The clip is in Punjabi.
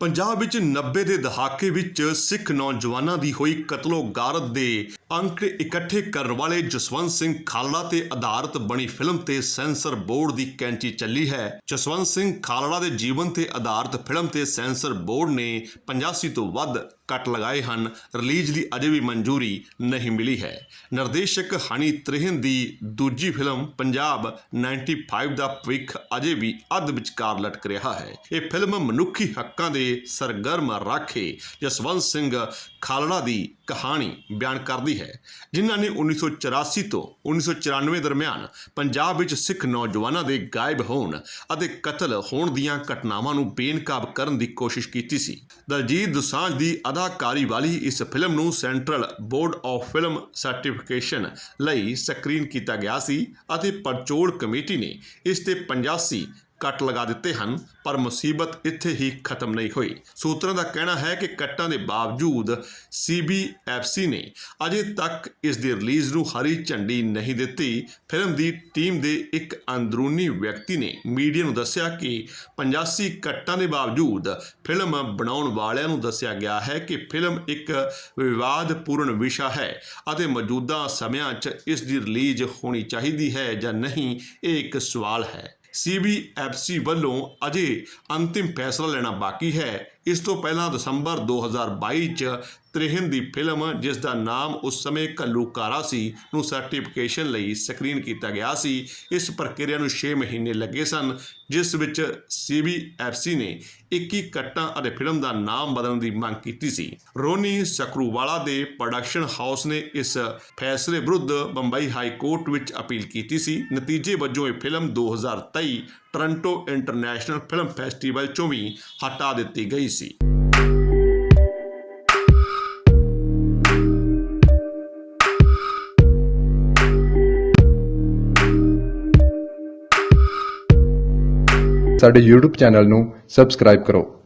ਪੰਜਾਬ ਵਿੱਚ 90 ਦੇ ਦਹਾਕੇ ਵਿੱਚ ਸਿੱਖ ਨੌਜਵਾਨਾਂ ਦੀ ਹੋਈ ਕਤਲੋ ਗਾਰਤ ਦੇ ਅੰਕ ਇਕੱਠੇ ਕਰਨ ਵਾਲੇ ਜਸਵੰਤ ਸਿੰਘ ਖਾਲੜਾ ਤੇ ਆਧਾਰਿਤ ਬਣੀ ਫਿਲਮ ਤੇ ਸੈਂਸਰ ਬੋਰਡ ਦੀ ਕੈਂਚੀ ਚੱਲੀ ਹੈ। ਜਸਵੰਤ ਸਿੰਘ ਖਾਲੜਾ ਦੇ ਜੀਵਨ ਤੇ ਆਧਾਰਿਤ ਫਿਲਮ ਤੇ ਸੈਂਸਰ ਬੋਰਡ ਨੇ 85 ਤੋਂ ਵੱਧ ਕੱਟ ਲਗਾਏ ਹਨ, ਰਿਲੀਜ਼ ਦੀ ਅਜੇ ਵੀ ਮਨਜ਼ੂਰੀ ਨਹੀਂ ਮਿਲੀ ਹੈ। ਨਿਰਦੇਸ਼ਕ ਹਨੀ ਤ੍ਰਿਹਨ ਦੀ ਦੂਜੀ ਫਿਲਮ ਪੰਜਾਬ 95 ਦਾ ਭਵਿੱਖ ਅਜੇ ਵੀ ਅੱਧ ਵਿਚਕਾਰ ਲਟਕ ਰਿਹਾ ਹੈ। ਇਹ ਫਿਲਮ ਮਨੁੱਖੀ ਹੱਕਾਂ ਦੇ ਸਰਗਰਮ ਰਾਖੇ ਜਸਵੰਤ ਸਿੰਘ ਖਾਲੜਾ ਦੀ ਕਹਾਣੀ ਬਿਆਨ ਕਰਦੀ ਹੈ, ਜਿਨ੍ਹਾਂ ਨੇ 1984 ਤੋਂ 1994 ਦਰਮਿਆਨ ਪੰਜਾਬ ਵਿੱਚ ਸਿੱਖ ਨੌਜਵਾਨਾਂ ਦੇ ਗਾਇਬ ਹੋਣ ਅਤੇ ਕਤਲ ਹੋਣ ਦੀਆਂ ਘਟਨਾਵਾਂ ਨੂੰ ਬੇਨਕਾਬ ਕਰਨ ਦੀ ਕੋਸ਼ਿਸ਼ ਕੀਤੀ ਸੀ। ਦਲਜੀਤ ਦੁਸਾਂਝ ਦੀ ਅਦਾਕਾਰੀ ਵਾਲੀ ਇਸ ਫਿਲਮ ਨੂੰ central board of film certification ਲਈ ਸਕਰੀਨ ਕੀਤਾ ਗਿਆ ਸੀ ਅਤੇ ਪਰਚੋੜ ਕਮੇਟੀ ਨੇ ਇਸ ਤੇ 85 ਕੱਟ ਲਗਾ ਦਿੱਤੇ ਹਨ, ਪਰ ਮੁਸੀਬਤ ਇੱਥੇ ਹੀ ਖਤਮ ਨਹੀਂ ਹੋਈ। ਸੂਤਰਾਂ ਦਾ ਕਹਿਣਾ ਹੈ ਕਿ ਕੱਟਾਂ ਦੇ ਬਾਵਜੂਦ ਸੀਬੀਐਫਸੀ ਨੇ ਅਜੇ ਤੱਕ ਇਸ ਦੀ ਰਿਲੀਜ਼ ਨੂੰ ਹਰੀ ਝੰਡੀ ਨਹੀਂ ਦਿੱਤੀ। ਫਿਲਮ ਦੀ ਟੀਮ ਦੇ ਇੱਕ ਅੰਦਰੂਨੀ ਵਿਅਕਤੀ ਨੇ ਮੀਡੀਆ ਨੂੰ ਦੱਸਿਆ ਕਿ 85 ਕੱਟਾਂ ਦੇ ਬਾਵਜੂਦ ਫਿਲਮ ਬਣਾਉਣ ਵਾਲਿਆਂ ਨੂੰ ਦੱਸਿਆ ਗਿਆ ਹੈ ਕਿ ਫਿਲਮ ਇੱਕ ਵਿਵਾਦਪੂਰਨ ਵਿਸ਼ਾ ਹੈ ਅਤੇ ਮੌਜੂਦਾ ਸਮਿਆਂ 'ਚ ਇਸ ਦੀ ਰਿਲੀਜ਼ ਹੋਣੀ ਚਾਹੀਦੀ ਹੈ ਜਾਂ ਨਹੀਂ, ਇਹ ਇੱਕ ਸਵਾਲ ਹੈ। ਸੀਬੀਐਫਸੀ ਵੱਲੋਂ ਅਜੇ ਅੰਤਿਮ ਫੈਸਲਾ ਲੈਣਾ ਬਾਕੀ ਹੈ। ਇਸ ਤੋਂ ਪਹਿਲਾਂ ਦਸੰਬਰ 2022 ਚ ਤ੍ਰਿਹਨ ਦੀ ਫਿਲਮ, ਜਿਸ ਦਾ ਨਾਮ ਉਸ ਸਮੇਂ ਘੱਲੂਕਾਰਾ ਸੀ, ਨੂੰ ਸਰਟੀਫਿਕੇਸ਼ਨ ਲਈ ਸਕਰੀਨ ਕੀਤਾ ਗਿਆ ਸੀ। ਇਸ ਪ੍ਰਕਿਰਿਆ ਨੂੰ 6 ਮਹੀਨੇ ਲੱਗੇ ਸਨ, ਜਿਸ ਵਿੱਚ ਸੀਬੀਐਫਸੀ ਨੇ 21 ਕੱਟਾਂ ਅਤੇ ਫਿਲਮ ਦਾ ਨਾਮ ਬਦਲਣ ਦੀ ਮੰਗ ਕੀਤੀ ਸੀ। ਰੋਨੀ ਸਕਰੂਵਾਲਾ ਦੇ ਪ੍ਰੋਡਕਸ਼ਨ ਹਾਊਸ ਨੇ ਇਸ ਫੈਸਲੇ ਵਿਰੁੱਧ ਬੰਬਈ ਹਾਈ ਕੋਰਟ ਵਿੱਚ ਅਪੀਲ ਕੀਤੀ ਸੀ। ਨਤੀਜੇ ਵਜੋਂ ਇਹ film 2023 Toronto international film festival ਚੋਂ ਵੀ ਹਟਾ ਦਿੱਤੀ ਗਈ ਸੀ ਸਾਡੇ YouTube ਚੈਨਲ ਨੂੰ ਸਬਸਕ੍ਰਾਈਬ ਕਰੋ